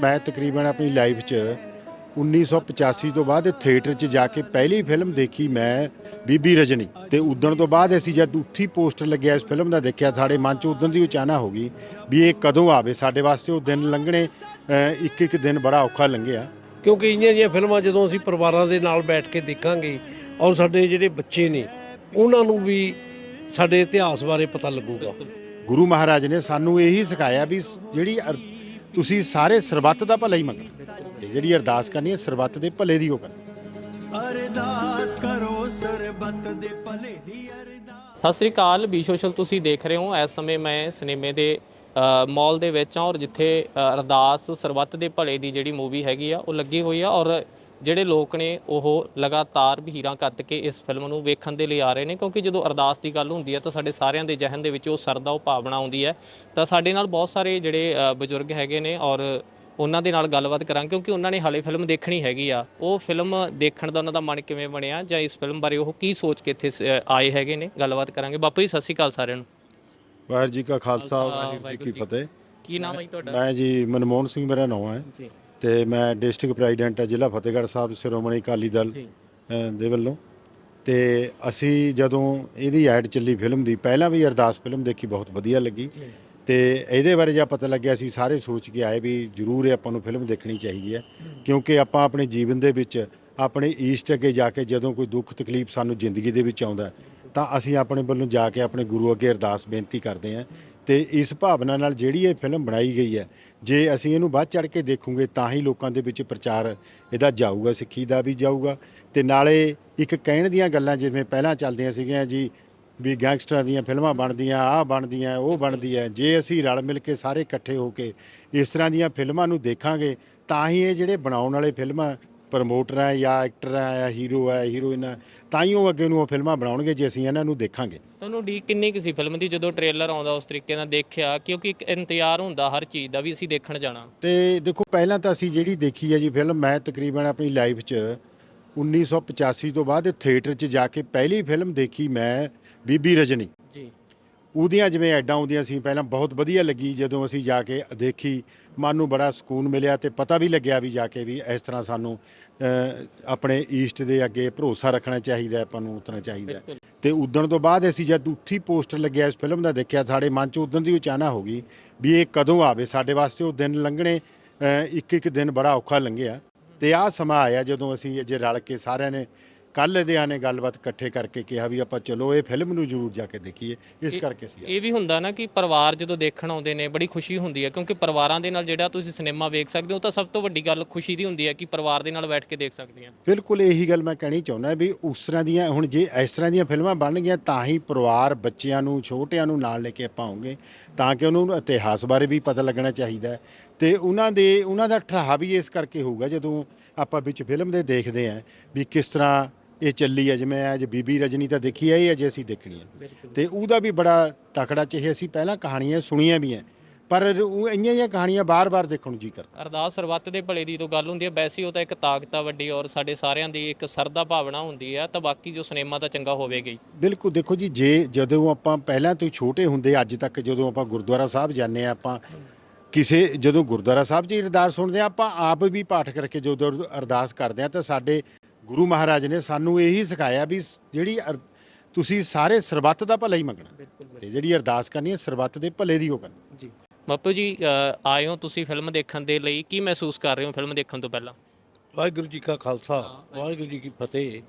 ਮੈਂ ਤਕਰੀਬਨ ਆਪਣੀ ਲਾਈਫ 'ਚ 1985 ਤੋਂ ਬਾਅਦ ਥੀਏਟਰ 'ਚ ਜਾ ਕੇ ਪਹਿਲੀ ਫਿਲਮ ਦੇਖੀ ਮੈਂ ਬੀਬੀ ਰਜਨੀ। ਤੇ ਉਦਣ ਤੋਂ ਬਾਅਦ ਅਸੀਂ ਜਦ ਉੱਥੀ ਪੋਸਟਰ ਲੱਗਿਆ ਇਸ ਫਿਲਮ ਦਾ ਦੇਖਿਆ ਸਾਡੇ ਮਨ 'ਚ ਉਦੋਂ ਦੀ ਉਚਾਨਾ ਹੋ ਗਈ ਵੀ ਇਹ ਕਦੋਂ ਆਵੇ ਸਾਡੇ ਵਾਸਤੇ ਉਹ ਦਿਨ ਲੰਘਣੇ ਇੱਕ ਇੱਕ ਦਿਨ ਬੜਾ ਔਖਾ ਲੰਘਿਆ। ਕਿਉਂਕਿ ਇੰਨੀਆਂ ਜਿਹੀਆਂ ਫਿਲਮਾਂ ਜਦੋਂ ਅਸੀਂ ਪਰਿਵਾਰਾਂ ਦੇ ਨਾਲ ਬੈਠ ਕੇ ਦੇਖਾਂਗੇ ਔਰ ਸਾਡੇ ਜਿਹੜੇ ਬੱਚੇ ਨੇ ਉਹਨਾਂ ਨੂੰ ਵੀ ਸਾਡੇ ਇਤਿਹਾਸ ਬਾਰੇ ਪਤਾ ਲੱਗੂਗਾ। ਗੁਰੂ ਮਹਾਰਾਜ ਨੇ ਸਾਨੂੰ ਇਹੀ ਸਿਖਾਇਆ ਵੀ ਜਿਹੜੀ ਤੁਸੀਂ ਸਾਰੇ ਸਰਬੱਤ ਦਾ ਭਲਾ ਹੀ ਮੰਗਣਾ ਤੇ ਜਿਹੜੀ ਅਰਦਾਸ ਕਰਨੀ ਹੈ ਸਰਬੱਤ ਦੇ ਭਲੇ ਦੀ ਉਹ ਕਰਨੀ ਅਰਦਾਸ ਕਰੋ ਸਰਬੱਤ ਦੇ ਭਲੇ ਦੀ ਅਰਦਾਸ। ਸਤਿ ਸ੍ਰੀ ਅਕਾਲ ਬੀ ਸੋਸ਼ਲ ਤੁਸੀਂ ਦੇਖ ਰਹੇ ਹੋ। ਇਸ ਸਮੇਂ ਮੈਂ ਸਿਨੇਮੇ ਦੇ ਮਾਲ ਦੇ ਵਿੱਚ ਹਾਂ ਔਰ ਜਿੱਥੇ ਅਰਦਾਸ ਸਰਬੱਤ ਦੇ ਭਲੇ ਦੀ ਜਿਹੜੀ ਮੂਵੀ ਹੈਗੀ ਆ ਉਹ ਲੱਗੀ ਹੋਈ ਆ ਔਰ ਜਿਹੜੇ ਲੋਕ ਨੇ ਉਹ ਲਗਾਤਾਰ ਭੀੜਾਂ ਕੱਤ ਕੇ ਇਸ ਫਿਲਮ ਨੂੰ ਵੇਖਣ ਦੇ ਲਈ ਆ ਰਹੇ ਨੇ ਕਿਉਂਕਿ ਜਦੋਂ ਅਰਦਾਸ ਦੀ ਗੱਲ ਹੁੰਦੀ ਹੈ ਤਾਂ ਸਾਡੇ ਸਾਰਿਆਂ ਦੇ ਜ਼ਿਹਨ ਦੇ ਵਿੱਚ ਉਹ ਸਰਦਾ ਉਹ ਭਾਵਨਾ ਆਉਂਦੀ ਹੈ। ਤਾਂ ਸਾਡੇ ਨਾਲ ਬਹੁਤ ਸਾਰੇ ਜਿਹੜੇ ਬਜ਼ੁਰਗ ਹੈਗੇ ਨੇ ਔਰ ਉਹਨਾਂ ਦੇ ਨਾਲ ਗੱਲਬਾਤ ਕਰਾਂਗੇ ਕਿਉਂਕਿ ਉਹਨਾਂ ਨੇ ਹਾਲੇ ਫਿਲਮ ਦੇਖਣੀ ਹੈਗੀ ਆ। ਉਹ ਫਿਲਮ ਦੇਖਣ ਦਾ ਉਹਨਾਂ ਦਾ ਮਨ ਕਿਵੇਂ ਬਣਿਆ ਜਾਂ ਇਸ ਫਿਲਮ ਬਾਰੇ ਉਹ ਕੀ ਸੋਚ ਕੇ ਇੱਥੇ ਆਏ ਹੈਗੇ ਨੇ? ਗੱਲਬਾਤ ਕਰਾਂਗੇ। ਬਾਪੂ ਜੀ ਸਤਿ ਸ਼੍ਰੀ ਅਕਾਲ ਸਾਰਿਆਂ ਨੂੰ। ਵਾਹਿਗੁਰੂ ਜੀ ਕਾ ਖਾਲਸਾ ਵਾਹਿਗੁਰੂ ਜੀ ਕੀ। ਫਤਿਹ। ਕੀ ਨਾਮ ਹੈ ਜੀ ਤੁਹਾਡਾ? ਮੈਂ ਜੀ ਮਨਮੋਹਨ ਸਿੰਘ ਮੇਰਾ ਨਾਮ ਹੈ। ਜੀ। ਤੇ ਮੈਂ ਡਿਸਟ੍ਰਿਕਟ ਪ੍ਰੈਜ਼ੀਡੈਂਟ ਹਾਂ ਜ਼ਿਲ੍ਹਾ ਫਤਿਹਗੜ੍ਹ ਸਾਹਿਬ ਸ਼੍ਰੋਮਣੀ ਅਕਾਲੀ ਦਲ ਜੀ। ਅ, ਦੇ ਵੱਲੋਂ। ਤੇ ਅਸੀਂ ਜਦੋਂ ਇਹਦੀ ਐਡ ਚੱਲੀ ਫਿਲਮ ਦੀ ਪਹਿਲਾਂ ਵੀ ਅਰਦਾਸ ਫਿਲਮ ਦੇਖੀ ਬਹੁਤ ਵਧੀਆ ਲੱਗੀ। ਜੀ। ਤੇ ਇਹਦੇ ਬਾਰੇ ਜਦ ਪਤਾ ਲੱਗਿਆ ਅਸੀਂ ਸਾਰੇ ਸੋਚ ਕੇ ਆਏ ਵੀ ਜ਼ਰੂਰ ਇਹ ਆਪਾਂ ਨੂੰ ਫਿਲਮ ਦੇਖਣੀ ਚਾਹੀਦੀ ਹੈ। ਕਿਉਂਕਿ ਆਪਾਂ ਆਪਣੇ ਜੀਵਨ ਦੇ ਵਿੱਚ ਆਪਣੇ ਈਸਟ ਅੱਗੇ ਜਾ ਕੇ ਜਦੋਂ ਕੋਈ ਦੁੱਖ ਤਕਲੀਫ ਸਾਨੂੰ ਜ਼ਿੰਦਗੀ ਦੇ ਵਿੱਚ ਆਉਂਦਾ ਹੈ, ਤਾਂ ਅਸੀਂ ਆਪਣੇ ਵੱਲੋਂ ਜਾ ਕੇ ਆਪਣੇ ਗੁਰੂ ਅੱਗੇ ਅਰਦਾਸ ਬੇਨਤੀ ਕਰਦੇ ਹਾਂ। ਤੇ ਇਸ ਭਾਵਨਾ ਨਾਲ ਜਿਹੜੀ ਇਹ ਫਿਲਮ ਬਣਾਈ ਗਈ ਹੈ, ਜੇ ਅਸੀਂ ਇਹਨੂੰ ਵੱਧ ਚੜ ਕੇ ਦੇਖੂਗੇ, ਤਾਂ ਹੀ ਲੋਕਾਂ ਦੇ ਵਿੱਚ ਪ੍ਰਚਾਰ ਇਹਦਾ ਜਾਊਗਾ, ਸਿੱਖੀ ਦਾ ਵੀ ਜਾਊਗਾ। ਤੇ ਨਾਲੇ ਇੱਕ ਕਹਿਣ ਦੀਆਂ ਗੱਲਾਂ ਜਿਵੇਂ ਪਹਿਲਾਂ ਚੱਲਦੀਆਂ ਸੀਗੀਆਂ ਜੀ, ਵੀ ਗੈਂਗਸਟਰਾਂ ਦੀਆਂ ਫਿਲਮਾਂ ਬਣਦੀਆਂ, ਆਹ ਬਣਦੀਆਂ, ਉਹ ਬਣਦੀ ਹੈ। ਜੇ ਅਸੀਂ ਰਲ ਮਿਲ ਕੇ ਸਾਰੇ ਇਕੱਠੇ ਹੋ ਕੇ ਇਸ ਤਰ੍ਹਾਂ ਦੀਆਂ ਫਿਲਮਾਂ ਨੂੰ ਦੇਖਾਂਗੇ, ਤਾਂ ਹੀ ਇਹ ਜਿਹੜੇ ਬਣਾਉਣ ਵਾਲੇ ਫਿਲਮਾਂ ਪ੍ਰਮੋਟਰ ਹੈ ਜਾਂ ਐਕਟਰ ਹੈ ਜਾਂ ਹੀਰੋ ਹੈ ਹੀਰੋਇਨ ਹੈ ਤਾਂ ਹੀ ਉਹ ਅੱਗੇ ਨੂੰ ਉਹ ਫਿਲਮਾਂ ਬਣਾਉਣਗੇ ਜੇ ਅਸੀਂ ਇਹਨਾਂ ਨੂੰ ਦੇਖਾਂਗੇ। ਤੁਹਾਨੂੰ ਡੀ ਕਿੰਨੀ ਕੁ ਸੀ ਫਿਲਮ ਦੀ ਜਦੋਂ ਟ੍ਰੇਲਰ ਆਉਂਦਾ ਉਸ ਤਰੀਕੇ ਨਾਲ ਦੇਖਿਆ? ਕਿਉਂਕਿ ਇੱਕ ਇੰਤਜ਼ਾਰ ਹੁੰਦਾ ਹਰ ਚੀਜ਼ ਦਾ ਵੀ ਅਸੀਂ ਦੇਖਣ ਜਾਣਾ। ਤੇ ਦੇਖੋ ਪਹਿਲਾਂ ਤਾਂ ਅਸੀਂ ਜਿਹੜੀ ਦੇਖੀ ਹੈ ਜੀ ਫਿਲਮ ਮੈਂ ਤਕਰੀਬਨ ਆਪਣੀ ਲਾਈਫ 'ਚ 1985 ਤੋਂ ਬਾਅਦ ਥੀਏਟਰ 'ਚ ਜਾ ਕੇ ਪਹਿਲੀ ਫਿਲਮ ਦੇਖੀ ਮੈਂ ਬੀਬੀ ਰਜਨੀ। ਜੀ। ਉਹਦੀਆਂ ਜਿਵੇਂ ਐਡਾਂ ਆਉਂਦੀਆਂ ਸੀ ਪਹਿਲਾਂ ਬਹੁਤ ਵਧੀਆ ਲੱਗੀ ਜਦੋਂ ਅਸੀਂ ਜਾ ਕੇ ਦੇਖੀ। ਮਨ ਨੂੰ ਬੜਾ ਸਕੂਨ ਮਿਲਿਆ ਤੇ ਪਤਾ ਵੀ ਲੱਗਿਆ ਵੀ ਜਾ ਕੇ ਵੀ ਇਸ ਤਰ੍ਹਾਂ ਸਾਨੂੰ ਆਪਣੇ ਈਸਟ ਦੇ ਅੱਗੇ ਭਰੋਸਾ ਰੱਖਣਾ ਚਾਹੀਦਾ ਆਪਾਂ ਨੂੰ ਉਤਰਨਾ ਚਾਹੀਦਾ ਤੇ ਉਦਣ ਤੋਂ ਬਾਅਦ ਅਸੀਂ ਜਦ ਉੱਥੀ ਪੋਸਟਰ ਲੱਗਿਆ ਇਸ ਫਿਲਮ ਦਾ ਦੇਖਿਆ ਸਾਡੇ ਮਨ 'ਚ ਉਦੋਂ ਦੀ ਉਚਾਨਾ ਹੋ ਗਈ ਵੀ ਇਹ ਕਦੋਂ ਆਵੇ ਸਾਡੇ ਵਾਸਤੇ ਉਹ ਦਿਨ ਲੰਘਣੇ ਇੱਕ ਇੱਕ ਦਿਨ ਬੜਾ ਔਖਾ ਲੰਘਿਆ। ਤੇ ਆਹ ਸਮਾਂ ਆਇਆ ਜਦੋਂ ਅਸੀਂ ਅਜੇ ਰਲ ਕੇ ਸਾਰਿਆਂ ਨੇ ਕੱਲ੍ਹ ਇਹਦੇ ਨੇ ਗੱਲਬਾਤ ਇਕੱਠੇ ਕਰਕੇ ਕਿਹਾ ਵੀ ਆਪਾਂ ਚਲੋ ਇਹ ਫਿਲਮ ਨੂੰ ਜ਼ਰੂਰ ਜਾ ਕੇ ਦੇਖੀਏ ਇਸ ਕਰਕੇ ਸੀ। ਇਹ ਵੀ ਹੁੰਦਾ ਨਾ ਕਿ ਪਰਿਵਾਰ ਜਦੋਂ ਦੇਖਣ ਆਉਂਦੇ ਨੇ ਬੜੀ ਖੁਸ਼ੀ ਹੁੰਦੀ ਹੈ ਕਿਉਂਕਿ ਪਰਿਵਾਰਾਂ ਦੇ ਨਾਲ ਜਿਹੜਾ ਤੁਸੀਂ ਸਿਨੇਮਾ ਵੇਖ ਸਕਦੇ ਹੋ ਤਾਂ ਸਭ ਤੋਂ ਵੱਡੀ ਗੱਲ ਖੁਸ਼ੀ ਦੀ ਹੁੰਦੀ ਹੈ ਕਿ ਪਰਿਵਾਰ ਦੇ ਨਾਲ ਬੈਠ ਕੇ ਦੇਖ ਸਕਦੇ ਹਾਂ। ਬਿਲਕੁਲ ਇਹੀ ਗੱਲ ਮੈਂ ਕਹਿਣੀ ਚਾਹੁੰਦਾ ਵੀ ਉਸ ਤਰ੍ਹਾਂ ਦੀਆਂ ਹੁਣ ਜੇ ਇਸ ਤਰ੍ਹਾਂ ਦੀਆਂ ਫਿਲਮਾਂ ਬਣਨਗੀਆਂ ਤਾਂ ਹੀ ਪਰਿਵਾਰ ਬੱਚਿਆਂ ਨੂੰ ਛੋਟਿਆਂ ਨੂੰ ਨਾਲ ਲੈ ਕੇ ਆਪਾਂ ਆਉਂਗੇ ਤਾਂ ਕਿ ਉਹਨਾਂ ਨੂੰ ਇਤਿਹਾਸ ਬਾਰੇ ਵੀ ਪਤਾ ਲੱਗਣਾ ਚਾਹੀਦਾ ਤੇ ਉਹਨਾਂ ਦੇ ਉਹਨਾਂ ਦਾ ਠਰਾਹ ਵੀ ਇਸ ਕਰਕੇ ਹੋਊਗਾ ਜਦੋਂ ਆਪਾਂ ਵਿੱਚ ਫਿਲਮ ਦੇ ਦੇਖਦੇ ਆਂ ਵੀ ਕਿਸ ਤਰ੍ਹਾਂ ਇਹ ਚੱਲੀ ਹੈ ਜਿਵੇਂ ਅੱਜ ਬੀਬੀ ਰਜਨੀ ਤਾਂ ਦੇਖੀ ਹੈ ਇਹ ਅਜੇ ਅਸੀਂ ਦੇਖਣੀ ਹੈ ਤੇ ਉਹਦਾ ਵੀ ਬੜਾ ਤਕੜਾ ਚਾਹੇ ਅਸੀਂ ਪਹਿਲਾਂ ਕਹਾਣੀਆਂ ਸੁਣੀਆਂ ਵੀ ਹੈ ਪਰ ਉਹ ਇੰਨੀਆਂ ਜਿਹੀਆਂ ਕਹਾਣੀਆਂ ਬਾਰ-ਬਾਰ ਦੇਖਣ ਨੂੰ ਜੀ ਕਰਦਾ। ਅਰਦਾਸ ਸਰਬੱਤ ਦੇ ਭਲੇ ਦੀ ਤੋਂ ਗੱਲ ਹੁੰਦੀ ਹੈ ਵੈਸੇ ਹੀ ਉਹ ਤਾਂ ਇੱਕ ਤਾਕਤ ਆ ਵੱਡੀ ਔਰ ਸਾਡੇ ਸਾਰਿਆਂ ਦੀ ਇੱਕ ਸਰਦਾ ਭਾਵਨਾ ਹੁੰਦੀ ਹੈ ਤਾਂ ਬਾਕੀ ਜੋ ਸਿਨੇਮਾ ਤਾਂ ਚੰਗਾ ਹੋਵੇਗਾ ਹੀ। ਬਿਲਕੁਲ ਦੇਖੋ ਜੀ ਜੇ ਜਦੋਂ ਆਪਾਂ ਪਹਿਲਾਂ ਤੋਂ ਹੀ ਛੋਟੇ ਹੁੰਦੇ ਅੱਜ ਤੱਕ ਜਦੋਂ ਆਪਾਂ ਗੁਰਦੁਆਰਾ ਸਾਹਿਬ ਜਾਂਦੇ ਆ ਆਪਾਂ ਕਿਸੇ ਜਦੋਂ ਗੁਰਦੁਆਰਾ ਸਾਹਿਬ 'ਚ ਹੀ ਅਰਦਾਸ ਸੁਣਦੇ ਆ ਆਪਾਂ ਆਪ ਵੀ ਪਾਠ ਕਰਕੇ ਜਦੋਂ ਅਰਦਾਸ ਕਰਦੇ ਆ ਤਾਂ ਸਾਡੇ ਗੁਰੂ ਮਹਾਰਾਜ ਨੇ ਸਾਨੂੰ ਇਹੀ ਸਿਖਾਇਆ ਵੀ ਜਿਹੜੀ ਅਰ- ਤੁਸੀਂ ਸਾਰੇ ਸਰਬੱਤ ਦਾ ਭਲਾ ਹੀ ਮੰਗਣਾ। ਬਿਲਕੁਲ ਤੇ ਜਿਹੜੀ ਅਰਦਾਸ ਕਰਨੀ ਹੈ ਸਰਬੱਤ ਦੇ ਭਲੇ ਦੀ ਉਹ ਕਰਨੀ। ਜੀ। ਬਾਪੂ ਜੀ ਅ, ਆਏ ਹੋ ਤੁਸੀਂ ਫਿਲਮ ਦੇਖਣ ਦੇ ਲਈ। ਕੀ ਮਹਿਸੂਸ ਕਰ ਰਹੇ ਹੋ ਫਿਲਮ ਦੇਖਣ ਤੋਂ ਪਹਿਲਾਂ? ਵਾਹਿਗੁਰੂ ਜੀ ਕਾ ਖਾਲਸਾ ਵਾਹਿਗੁਰੂ ਜੀ ਕੀ ਫਤਿਹ।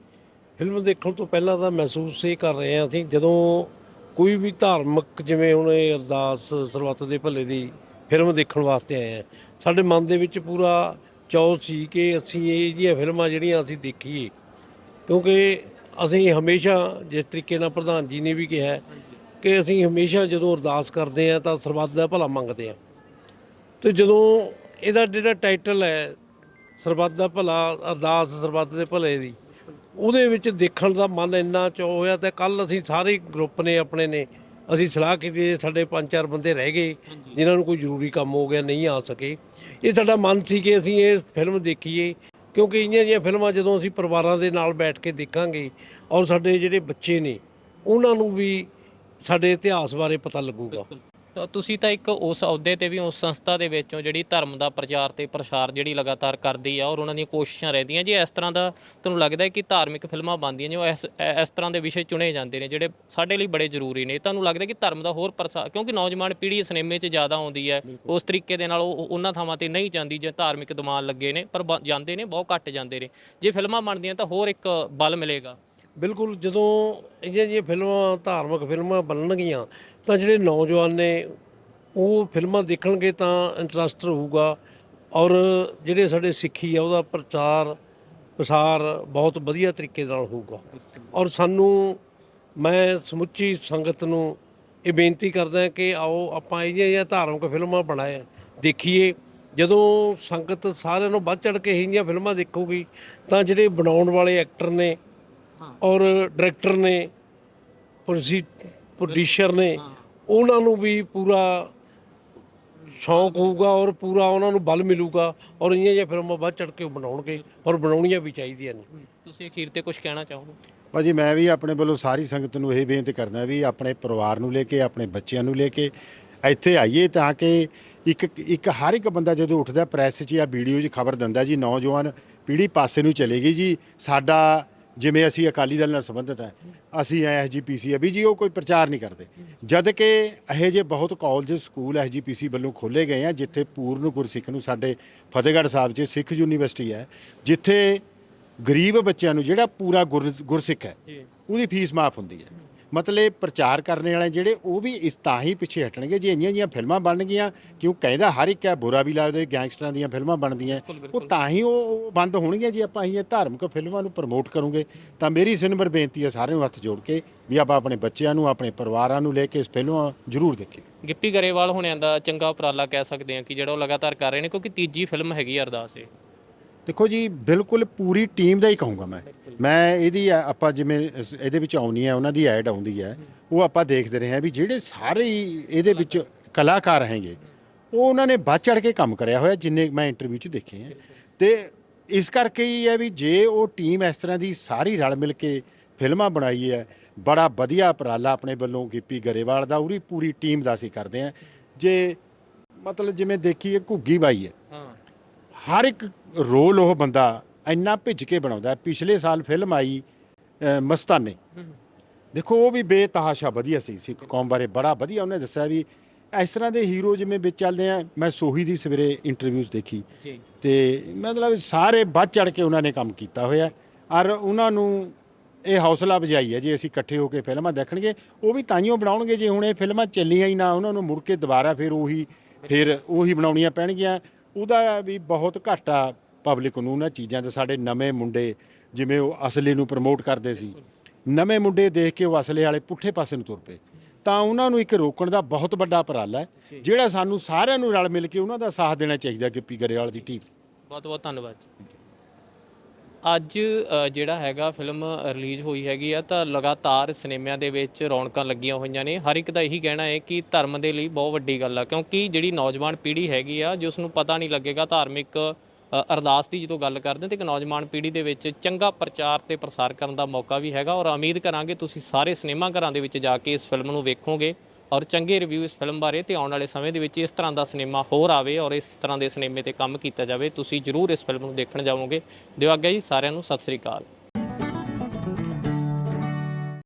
ਫਿਲਮ ਦੇਖਣ ਤੋਂ ਪਹਿਲਾਂ ਤਾਂ ਮਹਿਸੂਸ ਇਹ ਕਰ ਰਹੇ ਹਾਂ ਅਸੀਂ ਜਦੋਂ ਕੋਈ ਵੀ ਧਾਰਮਿਕ ਜਿਵੇਂ ਹੁਣ ਇਹ ਅਰਦਾਸ ਸਰਬੱਤ ਦੇ ਭਲੇ ਦੀ ਫਿਲਮ ਦੇਖਣ ਵਾਸਤੇ ਆਏ ਹਾਂ ਸਾਡੇ ਮਨ ਦੇ ਵਿੱਚ ਪੂਰਾ ਚਾਅ ਸੀ ਕਿ ਅਸੀਂ ਇਹ ਜਿਹੀਆਂ ਫਿਲਮਾਂ ਜਿਹੜੀਆਂ ਅਸੀਂ ਦੇਖੀਏ। ਕਿਉਂਕਿ ਅਸੀਂ ਹਮੇਸ਼ਾ ਜਿਸ ਤਰੀਕੇ ਨਾਲ ਪ੍ਰਧਾਨ ਜੀ ਨੇ ਵੀ ਕਿਹਾ ਕਿ ਅਸੀਂ ਹਮੇਸ਼ਾ ਜਦੋਂ ਅਰਦਾਸ ਕਰਦੇ ਹਾਂ ਤਾਂ ਸਰਬੱਤ ਦਾ ਭਲਾ ਮੰਗਦੇ ਹਾਂ। ਤੇ ਜਦੋਂ ਇਹਦਾ ਜਿਹੜਾ ਟਾਈਟਲ ਹੈ, ਸਰਬੱਤ ਦਾ ਭਲਾ, ਅਰਦਾਸ ਸਰਬੱਤ ਦੇ ਭਲੇ ਦੀ, ਉਹਦੇ ਵਿੱਚ ਦੇਖਣ ਦਾ ਮਨ ਇੰਨਾ ਚਾਅ ਹੋਇਆ ਤੇ ਕੱਲ ਅਸੀਂ ਸਾਰੇ ਗਰੁੱਪ ਨੇ ਆਪਣੇ ਨੇ ਅਸੀਂ ਸਲਾਹ ਕੀਤੀ ਸਾਡੇ ਪੰਜ ਚਾਰ ਬੰਦੇ ਰਹਿ ਗਏ ਜਿਨ੍ਹਾਂ ਨੂੰ ਕੋਈ ਜ਼ਰੂਰੀ ਕੰਮ ਹੋ ਗਿਆ ਨਹੀਂ ਆ ਸਕੇ। ਇਹ ਸਾਡਾ ਮਨ ਸੀ ਕਿ ਅਸੀਂ ਇਹ ਫਿਲਮ ਦੇਖੀਏ ਕਿਉਂਕਿ ਇੰਨੀਆਂ ਜਿਹੀਆਂ ਫਿਲਮਾਂ ਜਦੋਂ ਅਸੀਂ ਪਰਿਵਾਰਾਂ ਦੇ ਨਾਲ ਬੈਠ ਕੇ ਦੇਖਾਂਗੇ ਔਰ ਸਾਡੇ ਜਿਹੜੇ ਬੱਚੇ ਨੇ ਉਹਨਾਂ ਨੂੰ ਵੀ ਸਾਡੇ ਇਤਿਹਾਸ ਬਾਰੇ ਪਤਾ ਲੱਗੂਗਾ। ਤਾਂ ਤੁਸੀਂ ਤਾਂ ਇੱਕ ਉਸ ਅਹੁਦੇ ਤੇ ਵੀ ਉਸ ਸੰਸਥਾ ਦੇ ਵਿੱਚੋਂ ਜਿਹੜੀ ਧਰਮ ਦਾ ਪ੍ਰਚਾਰ ਤੇ ਪ੍ਰਸਾਰ ਜਿਹੜੀ ਲਗਾਤਾਰ ਕਰਦੀ ਆ ਔਰ ਉਹਨਾਂ ਦੀਆਂ ਕੋਸ਼ਿਸ਼ਾਂ ਰਹਿੰਦੀਆਂ ਜੇ ਇਸ ਤਰ੍ਹਾਂ ਦਾ ਤੁਹਾਨੂੰ ਲੱਗਦਾ ਹੈ ਕਿ ਧਾਰਮਿਕ ਫਿਲਮਾਂ ਬਣਦੀਆਂ ਜੋ ਇਸ ਐ- ਇਸ ਤਰ੍ਹਾਂ ਦੇ ਵਿਸ਼ੇ ਚੁਣੇ ਜਾਂਦੇ ਨੇ ਜਿਹੜੇ ਸਾਡੇ ਲਈ ਬੜੇ ਜ਼ਰੂਰੀ ਨੇ ਤੁਹਾਨੂੰ ਲੱਗਦਾ ਕਿ ਧਰਮ ਦਾ ਹੋਰ ਪ੍ਰਸਾਰ ਕਿਉਂਕਿ ਨੌਜਵਾਨ ਪੀੜ੍ਹੀ ਸਿਨੇਮੇ 'ਚ ਜ਼ਿਆਦਾ ਆਉਂਦੀ ਹੈ ਉਸ ਤਰੀਕੇ ਦੇ ਨਾਲ ਉਹ ਉਹਨਾਂ ਥਾਵਾਂ ਤੇ ਨਹੀਂ ਜਾਂਦੀ ਜੇ ਧਾਰਮਿਕ ਦਿਮਾਗ ਲੱਗੇ ਨੇ ਪਰ ਜਾਂਦੇ ਨੇ ਬਹੁਤ ਘੱਟ ਜਾਂਦੇ ਨੇ ਜੇ ਫਿਲਮਾਂ ਬਣਦੀਆਂ ਤਾਂ ਹੋਰ ਇੱਕ ਬਲ ਮਿਲੇਗਾ। ਬਿਲਕੁਲ ਜਦੋਂ ਇਹ ਜਿਹੀਆਂ ਫਿਲਮਾਂ, ਧਾਰਮਿਕ ਫਿਲਮਾਂ ਬਣਨਗੀਆਂ, ਤਾਂ ਜਿਹੜੇ ਨੌਜਵਾਨ ਨੇ, ਉਹ ਫਿਲਮਾਂ ਦੇਖਣਗੇ ਤਾਂ ਇੰਟਰਸਟ ਰਹੂਗਾ ਔਰ ਜਿਹੜੇ ਸਾਡੇ ਸਿੱਖੀ ਆ, ਉਹਦਾ ਪ੍ਰਚਾਰ, ਪ੍ਰਸਾਰ ਬਹੁਤ ਵਧੀਆ ਤਰੀਕੇ ਨਾਲ ਹੋਊਗਾ। ਔਰ ਸਾਨੂੰ, ਮੈਂ ਸਮੁੱਚੀ ਸੰਗਤ ਨੂੰ ਇਹ ਬੇਨਤੀ ਕਰਦਾ ਕਿ ਆਓ, ਆਪਾਂ ਇਹ ਜਿਹੀਆਂ ਧਾਰਮਿਕ ਫਿਲਮਾਂ ਬਣਾਏ, ਦੇਖੀਏ। ਜਦੋਂ ਸੰਗਤ ਸਾਰਿਆਂ ਨੂੰ ਵੱਧ ਚੜ ਕੇ ਇਹ ਜਿਹੀਆਂ ਫਿਲਮਾਂ ਦੇਖੂਗੀ, ਤਾਂ ਜਿਹੜੇ ਬਣਾਉਣ ਵਾਲੇ ਐਕਟਰ ਨੇ ਔਰ ਡਾਇਰੈਕਟਰ ਨੇ ਪ੍ਰੋਡਿਊਸੀ ਪ੍ਰੋਡਿਊਸਰ ਨੇ ਉਹਨਾਂ ਨੂੰ ਵੀ ਪੂਰਾ ਸ਼ੌਂਕ ਹੋਊਗਾ ਔਰ ਪੂਰਾ ਉਹਨਾਂ ਨੂੰ ਬਲ ਮਿਲੂਗਾ ਔਰ ਇੰਨੀਆਂ ਜਿਹੀਆਂ ਫਿਲਮਾਂ ਵੱਧ ਚੜ ਕੇ ਬਣਾਉਣਗੇ ਔਰ ਬਣਾਉਣੀਆਂ ਵੀ ਚਾਹੀਦੀਆਂ ਨੇ। ਤੁਸੀਂ ਅਖੀਰ ਤੇ ਕੁਝ ਕਹਿਣਾ ਚਾਹੋਗੇ? ਭਾਜੀ ਮੈਂ ਵੀ ਆਪਣੇ ਵੱਲੋਂ ਸਾਰੀ ਸੰਗਤ ਨੂੰ ਇਹ ਬੇਨਤੀ ਕਰਦਾ ਵੀ ਆਪਣੇ ਪਰਿਵਾਰ ਨੂੰ ਲੈ ਕੇ ਆਪਣੇ ਬੱਚਿਆਂ ਨੂੰ ਲੈ ਕੇ ਇੱਥੇ ਆਈਏ ਤਾਂ ਕਿ ਇੱਕ ਇੱਕ ਹਰ ਇੱਕ ਬੰਦਾ ਜਦੋਂ ਉੱਠਦਾ ਪ੍ਰੈਸ 'ਚ ਜਾਂ ਵੀਡੀਓ 'ਚ ਖਬਰ ਦਿੰਦਾ ਜੀ ਨੌਜਵਾਨ ਪੀੜ੍ਹੀ ਪਾਸੇ ਨੂੰ ਚਲੇਗੀ ਜੀ ਸਾਡਾ ਜਿਵੇਂ ਅਸੀਂ ਅਕਾਲੀ ਦਲ ਨਾਲ ਸੰਬੰਧਿਤ ਹੈ ਅਸੀਂ ਐਸਜੀਪੀਸੀ ਵੀ ਜੀ ਉਹ ਕੋਈ ਪ੍ਰਚਾਰ ਨਹੀਂ ਕਰਦੇ। ਜਦ ਕਿ ਇਹੋ ਜਿਹੇ ਬਹੁਤ ਕਾਲਜ ਸਕੂਲ ਐਸਜੀਪੀਸੀ ਵੱਲੋਂ ਖੋਲੇ ਗਏ ਆ ਜਿੱਥੇ ਪੂਰਨ ਗੁਰਸਿੱਖ ਨੂੰ ਸਾਡੇ ਫਤਿਹਗੜ੍ਹ ਸਾਹਿਬ 'ਚ ਸਿੱਖ ਯੂਨੀਵਰਸਿਟੀ ਹੈ ਜਿੱਥੇ ਗਰੀਬ ਬੱਚਿਆਂ ਨੂੰ ਜਿਹੜਾ ਪੂਰਾ ਗੁਰ ਗੁਰਸਿੱਖ ਹੈ ਜੀ। ਉਹਦੀ ਫੀਸ ਮਾਫ ਹੁੰਦੀ ਹੈ। ਮਤਲਬ ਪ੍ਰਚਾਰ ਕਰਨ ਵਾਲੇ ਜਿਹੜੇ ਉਹ ਵੀ ਇਸ ਤਾਂ ਹੀ ਪਿੱਛੇ ਹਟਣਗੇ ਜੇ ਇੰਨੀਆਂ ਜੀਆਂ ਫਿਲਮਾਂ ਬਣਨਗੀਆਂ ਕਿਉਂ ਕਹਿੰਦਾ ਹਰ ਇੱਕ ਹੈ ਬੁਰਾ ਵੀ ਲੱਗਦਾ ਗੈਂਗਸਟਰਾਂ ਦੀਆਂ ਫਿਲਮਾਂ ਬਣਦੀਆਂ। ਉਹ ਤਾਂ ਹੀ ਉਹ ਬੰਦ ਹੋਣਗੀਆਂ ਜੇ ਆਪਾਂ ਇਹ ਧਾਰਮਿਕ ਫਿਲਮਾਂ ਨੂੰ ਪ੍ਰਮੋਟ ਕਰੂਗੇ। ਤਾਂ ਮੇਰੀ ਸਿਨਮਰ ਬੇਨਤੀ ਹੈ ਸਾਰਿਆਂ ਨੂੰ ਹੱਥ ਜੋੜ ਕੇ ਵੀ ਆਪਾਂ ਆਪਣੇ ਬੱਚਿਆਂ ਨੂੰ ਆਪਣੇ ਪਰਿਵਾਰਾਂ ਨੂੰ ਲੈ ਕੇ ਇਸ ਫਿਲਮਾਂ ਜ਼ਰੂਰ ਦੇਖੀਏ। ਗਿੱਪੀ ਗਰੇਵਾਲ ਹੋਣਿਆਂ ਦਾ ਚੰਗਾ ਉਪਰਾਲਾ ਕਹਿ ਸਕਦੇ ਹਾਂ ਕਿ ਜਿਹੜਾ ਉਹ ਲਗਾਤਾਰ ਕਰ ਰਹੇ ਨੇ ਕਿਉਂਕਿ ਤੀਜੀ ਫਿਲਮ ਹੈਗੀ ਆ ਅਰਦਾਸ ਇਹ। ਦੇਖੋ ਜੀ ਬਿਲਕੁਲ ਪੂਰੀ ਟੀਮ ਦਾ ਹੀ ਕਹੂੰਗਾ ਮੈਂ। ਮੈਂ ਇਹਦੀ ਆਪਾਂ ਜਿਵੇਂ ਇਸ- ਇਹਦੇ ਵਿੱਚ ਆਉਣੀ ਹੈ ਉਹਨਾਂ ਦੀ ਐਡ ਆਉਂਦੀ ਹੈ ਉਹ ਆਪਾਂ ਦੇਖਦੇ ਰਹੇ ਹਾਂ ਵੀ ਜਿਹੜੇ ਸਾਰੇ ਹੀ ਇਹਦੇ ਵਿੱਚ ਕਲਾਕਾਰ ਹੈਗੇ ਉਹ ਉਹਨਾਂ ਨੇ ਵੱਧ ਚੜ ਕੇ ਕੰਮ ਕਰਿਆ ਹੋਇਆ ਜਿੰਨੇ ਮੈਂ ਇੰਟਰਵਿਊ 'ਚ ਦੇਖੇ ਹੈ। ਤੇ ਇਸ ਕਰਕੇ ਹੀ ਹੈ ਵੀ ਜੇ ਉਹ ਟੀਮ ਇਸ ਤਰ੍ਹਾਂ ਦੀ ਸਾਰੀ ਰਲ ਮਿਲ ਕੇ ਫਿਲਮਾਂ ਬਣਾਈ ਹੈ ਬੜਾ ਵਧੀਆ ਉਪਰਾਲਾ ਆਪਣੇ ਵੱਲੋਂ ਗਿੱਪੀ ਗਰੇਵਾਲ ਦਾ ਉਹਦੀ ਪੂਰੀ ਟੀਮ ਦਾ ਅਸੀਂ ਕਰਦੇ ਹਾਂ। ਜੇ ਮਤਲਬ ਜਿਵੇਂ ਦੇਖੀਏ ਘੁੱਗੀ ਬਾਈ ਹਾਂ ਹਰ ਇੱਕ ਰੋਲ ਉਹ ਬੰਦਾ ਇੰਨਾ ਭਿੱਜ ਕੇ ਬਣਾਉਂਦਾ। ਪਿਛਲੇ ਸਾਲ ਫਿਲਮ ਆਈ ਅ, ਮਸਤਾਨੇ। ਦੇਖੋ ਉਹ ਵੀ ਬੇਤਹਾਸ਼ਾ ਵਧੀਆ ਸੀ ਸਿੱਖ ਕੌਮ ਬਾਰੇ ਬੜਾ ਵਧੀਆ ਉਹਨੇ ਦੱਸਿਆ ਵੀ ਇਸ ਤਰ੍ਹਾਂ ਦੇ ਹੀਰੋ ਜਿਵੇਂ ਵਿੱਚ ਚੱਲਦੇ ਆ ਮੈਂ ਸੋਹੀ ਦੀ ਸਵੇਰੇ ਇੰਟਰਵਿਊਜ਼ ਦੇਖੀ। ਜੀ। ਤੇ ਮਤਲਬ ਸਾਰੇ ਵੱਧ ਚੜ ਕੇ ਉਹਨਾਂ ਨੇ ਕੰਮ ਕੀਤਾ ਹੋਇਆ ਔਰ ਉਹਨਾਂ ਨੂੰ ਇਹ ਹੌਸਲਾ ਵਜਾਈ ਹੈ ਜੇ ਅਸੀਂ ਇਕੱਠੇ ਹੋ ਕੇ ਫਿਲਮਾਂ ਦੇਖਣਗੇ ਉਹ ਵੀ ਤਾਈਓ ਬਣਾਉਣਗੇ ਜੇ ਹੁਣ ਇਹ ਫਿਲਮਾਂ ਚੱਲੀਆਂ ਹੀ ਨਾ ਉਹਨਾਂ ਨੂੰ ਮੁੜ ਕੇ ਦੁਬਾਰਾ ਫਿਰ ਉਹੀ ਫਿਰ ਉਹੀ ਬਣਾਉਣੀਆਂ ਪੈਣਗੀਆਂ। ਉਹਦਾ ਵੀ ਬਹੁਤ ਘਾਟਾ ਪਬਲਿਕ ਨੂੰ ਉਹਨਾਂ ਚੀਜ਼ਾਂ ਤੇ ਸਾਡੇ ਨਵੇਂ ਮੁੰਡੇ ਜਿਵੇਂ ਉਹ ਅਸਲੀ ਨੂੰ ਪ੍ਰਮੋਟ ਕਰਦੇ ਸੀ। ਨਵੇਂ ਮੁੰਡੇ ਦੇਖ ਕੇ ਉਹ ਅਸਲੇ ਵਾਲੇ ਪੁੱਠੇ ਪਾਸੇ ਨੂੰ ਤੁਰ ਪਏ। ਤਾਂ ਉਹਨਾਂ ਨੂੰ ਇੱਕ ਰੋਕਣ ਦਾ ਬਹੁਤ ਵੱਡਾ ਉਪਰਾਲਾ ਹੈ ਜਿਹੜਾ ਸਾਨੂੰ ਸਾਰਿਆਂ ਨੂੰ ਰਲ ਮਿਲ ਕੇ ਉਹਨਾਂ ਦਾ ਸਾਥ ਦੇਣਾ ਚਾਹੀਦਾ ਗਿੱਪੀ ਗਰੇਵਾਲ ਦੀ ਟੀਮ ਬਹੁਤ ਬਹੁਤ ਧੰਨਵਾਦ ਅੱਜ ਜਿਹੜਾ ਹੈਗਾ ਫਿਲਮ ਰਿਲੀਜ਼ ਹੋਈ ਹੈਗੀ ਆ, ਤਾਂ ਲਗਾਤਾਰ ਸਿਨੇਮਿਆਂ ਦੇ ਵਿੱਚ ਰੌਣਕਾਂ ਲੱਗੀਆਂ ਹੋਈਆਂ ਨੇ। ਹਰ ਇੱਕ ਦਾ ਇਹੀ ਕਹਿਣਾ ਹੈ ਕਿ ਧਰਮ ਦੇ ਲਈ ਬਹੁਤ ਵੱਡੀ ਗੱਲ ਆ, ਕਿਉਂਕਿ ਜਿਹੜੀ ਨੌਜਵਾਨ ਪੀੜ੍ਹੀ ਹੈਗੀ ਆ ਜਿਸ ਨੂੰ ਪਤਾ ਨਹੀਂ ਲੱਗੇਗਾ ਧਾਰਮਿਕ ਅਰਦਾਸ ਦੀ ਜਦੋਂ ਗੱਲ ਕਰਦੇ ਹਾਂ, ਤੇ ਇੱਕ ਨੌਜਵਾਨ ਪੀੜ੍ਹੀ ਦੇ ਵਿੱਚ ਚੰਗਾ ਪ੍ਰਚਾਰ ਤੇ ਪ੍ਰਸਾਰ ਕਰਨ ਦਾ ਮੌਕਾ ਵੀ ਹੈਗਾ। ਔਰ ਉਮੀਦ ਕਰਾਂਗੇ ਤੁਸੀਂ ਸਾਰੇ ਸਿਨੇਮਾ ਘਰਾਂ ਦੇ ਵਿੱਚ ਜਾ ਕੇ ਇਸ ਫਿਲਮ ਨੂੰ ਵੇਖੋਗੇ। ਔਰ ਚੰਗੇ ਰਿਵਿਊ ਇਸ ਫਿਲਮ ਬਾਰੇ ਤੇ ਆਉਣ ਵਾਲੇ ਸਮੇਂ ਦੇ ਵਿੱਚ ਇਸ ਤਰ੍ਹਾਂ ਦਾ ਸਿਨੇਮਾ ਹੋਰ ਆਵੇ ਔਰ ਇਸ ਤਰ੍ਹਾਂ ਦੇ ਸਿਨੇਮੇ ਤੇ ਕੰਮ ਕੀਤਾ ਜਾਵੇ, ਤੁਸੀਂ ਜਰੂਰ ਇਸ ਫਿਲਮ ਨੂੰ ਦੇਖਣ ਜਾਵੋਗੇ। ਦਿਓ ਆਗਿਆ ਜੀ ਸਾਰਿਆਂ ਨੂੰ, ਸਤਿ ਸ੍ਰੀ ਅਕਾਲ।